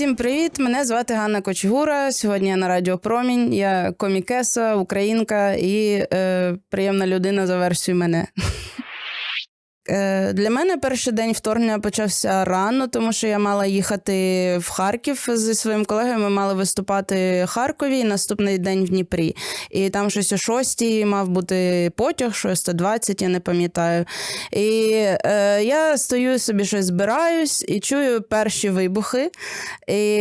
Всім привіт! Мене звати Ганна Кочгура. Сьогодні я на Радіо Промінь. Я комікеса, українка і е, приємна людина за версією мене. Е, Для мене перший день вторгнення почався рано, тому що я мала їхати в Харків зі своїм колегою. Ми мали виступати в Харкові і наступний день в Дніпрі. І там щось о 6 мав бути потяг, 6.20, я не пам'ятаю. І е, я стою собі щось збираюсь і чую перші вибухи. І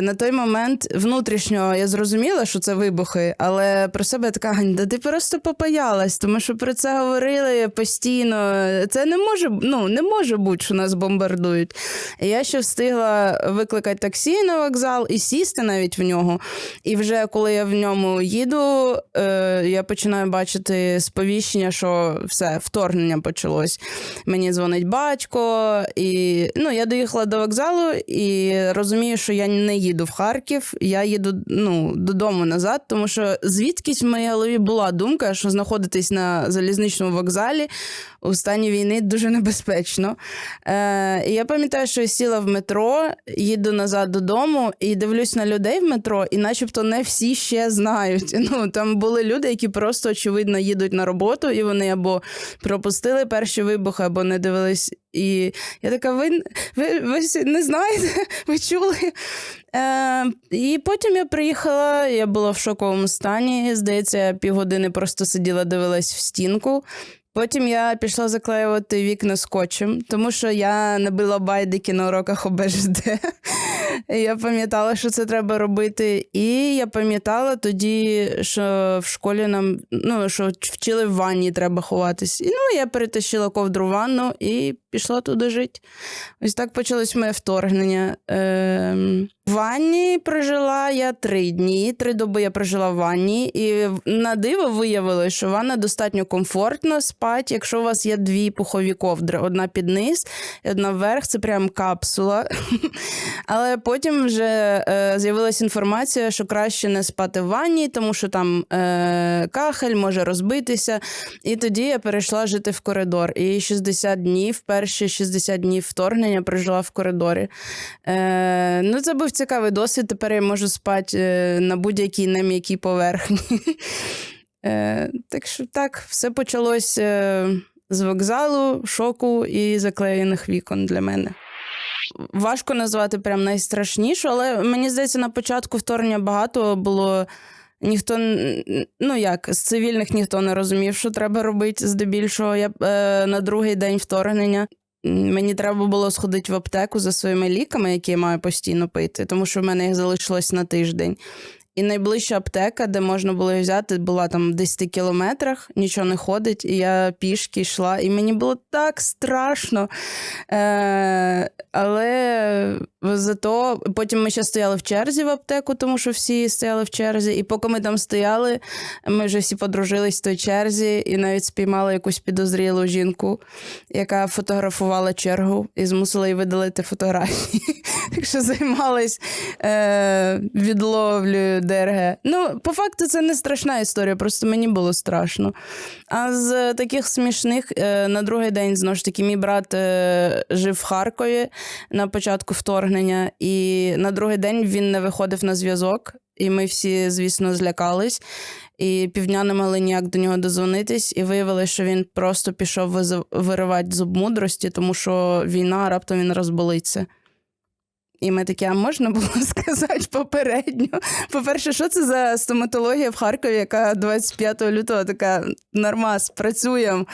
на той момент внутрішньо я зрозуміла, що це вибухи, але про себе така Гань, ти просто попаялась, тому що про це говорили постійно. Це не може, ну, не може бути, що нас бомбардують. Я ще встигла викликати таксі на вокзал і сісти навіть в нього. І вже коли я в ньому їду, е, я починаю бачити сповіщення, що все, вторгнення почалось. Мені дзвонить батько, і ну, я доїхала до вокзалу і розумію, що я не їду в Харків, я їду ну, додому назад, тому що звідкись в моїй голові була думка, що знаходитись на залізничному вокзалі у стані війни дуже небезпечно. Е, я пам'ятаю, що я сіла в метро, їду назад додому і дивлюсь на людей в метро, і начебто не всі ще знають. Ну, там були люди, які просто, очевидно, їдуть на роботу, і вони або пропустили перші вибухи, або не дивились. І я така, ви, ви, ви не знаєте, ви чули? Е, і потім я приїхала, я була в шоковому стані. Здається, півгодини просто сиділа, дивилась в стінку. Потім я пішла заклеювати вікна скотчем, тому що я набила байдики на уроках ОБЖД. Я пам'ятала, що це треба робити. І я пам'ятала тоді, що в школі нам ну, що вчили в ванні треба ховатись. І ну, я перетащила ковдру в ванну і пішла туди жити. Ось так почалось моє вторгнення. Ем... В ванні прожила я три дні, три доби я прожила в ванні, і на диво виявилось, що ванна достатньо комфортно спать, якщо у вас є дві пухові ковдри: одна під низ, і одна вверх, це прям капсула. Але потім вже е, з'явилася інформація, що краще не спати в ванні, тому що там е, кахель може розбитися. І тоді я перейшла жити в коридор. І 60 днів, перші 60 днів вторгнення прожила в коридорі. Е, Ну, це був цікавий досвід. Тепер я можу спати е, на будь-якій нем'якій поверхні. Е, Так що так, все почалось е, з вокзалу, шоку і заклеєних вікон для мене. Важко назвати прям найстрашнішу, але мені здається, на початку вторгнення багато було. Ніхто ну як з цивільних ніхто не розумів, що треба робити здебільшого. Я е, на другий день вторгнення Мені треба було сходити в аптеку за своїми ліками, які я маю постійно пити, тому що в мене їх залишилось на тиждень. І найближча аптека, де можна було взяти, була там в 10 кілометрах, нічого не ходить. І я пішки йшла, і мені було так страшно. Е, Але зато потім ми ще стояли в черзі в аптеку, тому що всі стояли в черзі. І поки ми там стояли, ми вже всі подружились в той черзі і навіть спіймали якусь підозрілу жінку, яка фотографувала чергу і змусила її видалити фотографії. Так що займались е, ДРГ. Ну, по факту, це не страшна історія, просто мені було страшно. А з таких смішних е, на другий день знову ж таки, мій брат е, жив в Харкові на початку вторгнення, і на другий день він не виходив на зв'язок. І ми всі, звісно, злякались, і півдня не могли ніяк до нього дозвонитись, і виявилося, що він просто пішов виривати зуб мудрості, тому що війна раптом він розболиться. І ми такі, а можна було сказати попередньо. По-перше, що це за стоматологія в Харкові, яка 25 лютого така нормас, працюємо.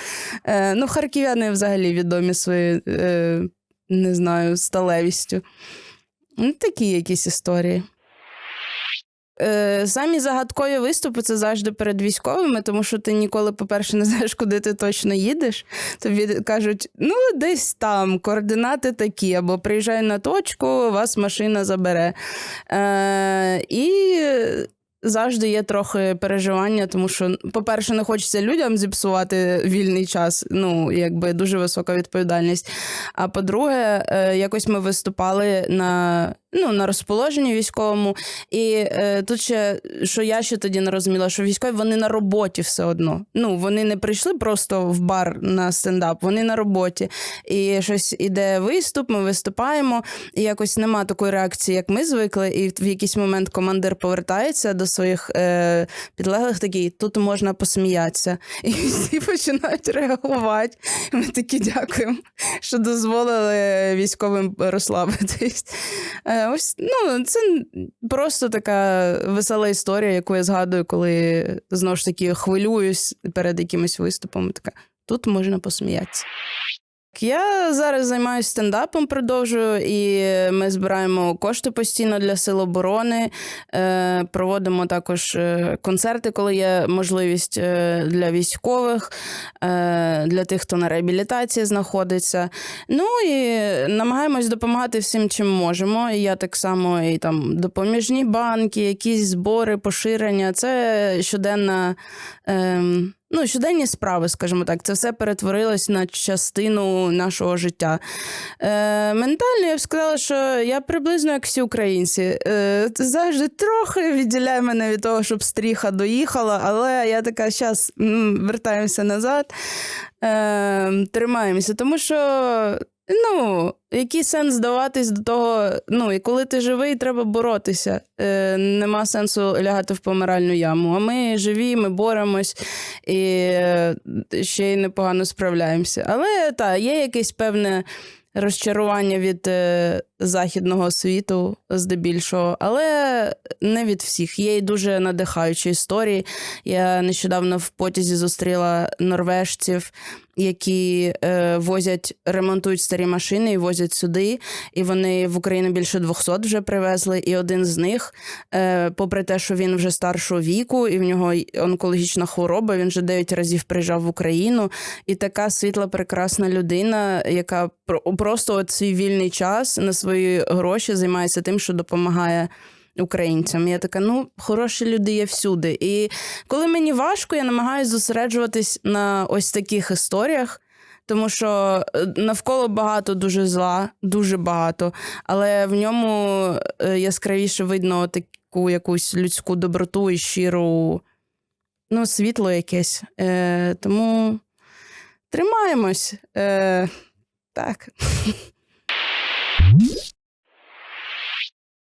Е, Ну, харків'яни взагалі відомі своєю, е, не знаю, сталевістю. Ну, Такі якісь історії. Е, Самі загадкові виступи це завжди перед військовими, тому що ти ніколи, по-перше, не знаєш, куди ти точно їдеш. Тобі кажуть, ну, десь там координати такі, або приїжджай на точку, вас машина забере. Е, І завжди є трохи переживання, тому що, по-перше, не хочеться людям зіпсувати вільний час, ну, якби дуже висока відповідальність. А по-друге, е, якось ми виступали на ну, на розположенні військовому. І е, тут ще, що я ще тоді не розуміла, що військові вони на роботі все одно. Ну, вони не прийшли просто в бар на стендап, вони на роботі. І щось іде виступ, ми виступаємо, і якось нема такої реакції, як ми звикли. І в якийсь момент командир повертається до своїх е, підлеглих, такий, тут можна посміятися. І всі починають реагувати. Ми такі дякуємо, що дозволили військовим розслабитись. Е, Ось ну, це просто така весела історія, яку я згадую, коли знову ж таки хвилююсь перед якимось виступом. Така тут можна посміятися. Я зараз займаюся стендапом, продовжую, і ми збираємо кошти постійно для сил оборони. Е, проводимо також е, концерти, коли є можливість е, для військових, для тих, хто на реабілітації знаходиться. Ну і намагаємось допомагати всім, чим можемо. І я так само і там допоміжні банки, якісь збори, поширення. Це щоденна. ем, Ну, щоденні справи, скажімо так, це все перетворилось на частину нашого життя. Е, ментально я б сказала, що я приблизно як всі українці. Е, завжди трохи відділяє мене від того, щоб стріха доїхала, але я така зараз вертаємося назад, е, тримаємося, тому що. Ну, який сенс здаватись до того, ну, і коли ти живий, треба боротися. Е, нема сенсу лягати в помиральну яму. А ми живі, ми боремось і е, ще й непогано справляємося. Але так, є якесь певне розчарування від е, західного світу, здебільшого, але не від всіх. Є й дуже надихаючі історії. Я нещодавно в потязі зустріла норвежців, які е, возять, ремонтують старі машини і возять сюди. І вони в Україну більше 200 вже привезли. І один з них, е, попри те, що він вже старшого віку, і в нього онкологічна хвороба, він вже 9 разів приїжджав в Україну. І така світла, прекрасна людина, яка про- просто от свій вільний час на свої гроші займається тим, що допомагає. Українцям я така, ну хороші люди є всюди. І коли мені важко, я намагаюся зосереджуватись на ось таких історіях, тому що е, навколо багато дуже зла, дуже багато, але в ньому е, яскравіше видно таку якусь людську доброту і щиру, ну, світло якесь. Е, тому тримаємось. Е, так.